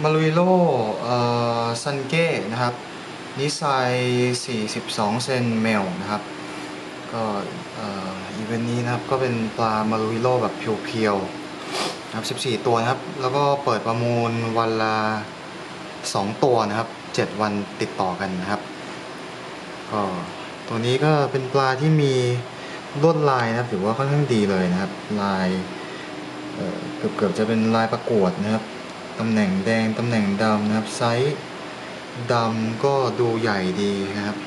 มารุยโลซันเก้นะครับนิไซ42 เซนเมลนะครับ ก็อีเวนต์นี้นะครับก็เป็นปลามารุยโลแบบเพียวๆนะครับ14 ตัวนะครับ แล้วก็เปิดประมูลวันละ 2 ตัวนะครับ 7 วันติดต่อกันนะครับก็ตัวนี้ก็เป็นปลาที่มีลวดลายนะครับถือว่าค่อนข้างดีเลยนะครับ ลายเกือบเกือบจะเป็นลายประกวดนะครับ ตำแหน่งแดงตำแหน่งดำนะครับไซส์ดำก็ดูใหญ่ดีนะครับ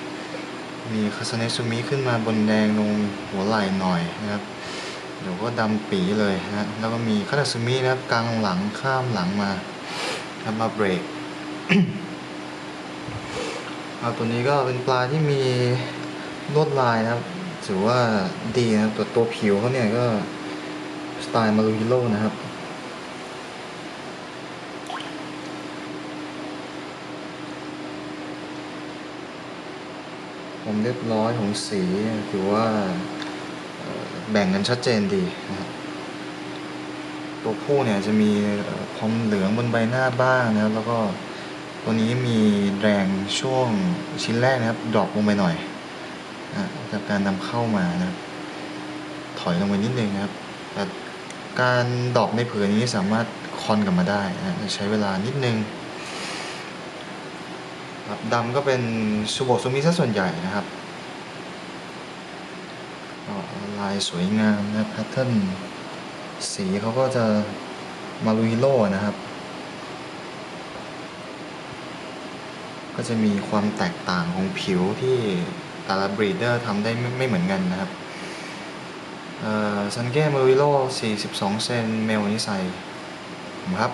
มีคาสเนซุมิขึ้นมาบนแดงลงหัวไหล่หน่อยนะครับเดี๋ยวก็ดำปีเลยนะฮะแล้วก็มีคานซุมินะครับกลางหลังข้ามหลังมาทำมาเบรกเอาตัวนี้ก็เป็นปลาที่มีลวดลายนะครับถือว่าดีนะครับตัวตัวผิวเขาเนี่ยก็สไตล์มารูฮิโร่นะครับ ผมเรียบร้อยของสีถือว่าแบ่งกันชัดเจนดีนะครับตัวผู้เนี่ยจะมีเอ่อความเหลืองบนใบหน้าบ้างนะครับแล้วก็ตัวนี้มีแรงช่วงชิ้นแรกนะครับดรอปลงไปหน่อยนะจากการนำเข้ามานะครับถอยลงไปนิดนึงนะครับแต่การดรอปในผืนนี้สามารถคอนกลับมาได้นะใช้เวลานิดนึง ครับดำก็เป็นซูโบะซูมิซะส่วนใหญ่นะครับลายสวยงามนะแพทเทิร์นสีเขาก็จะมารุฮิโร่นะครับ ก็จะมีความแตกต่างของผิวที่แต่ละบรีดเดอร์ทำได้ไม่ไม่เหมือนกันนะครับซันเก้มารุฮิโร่42 เซนเมลนิไซผมครับ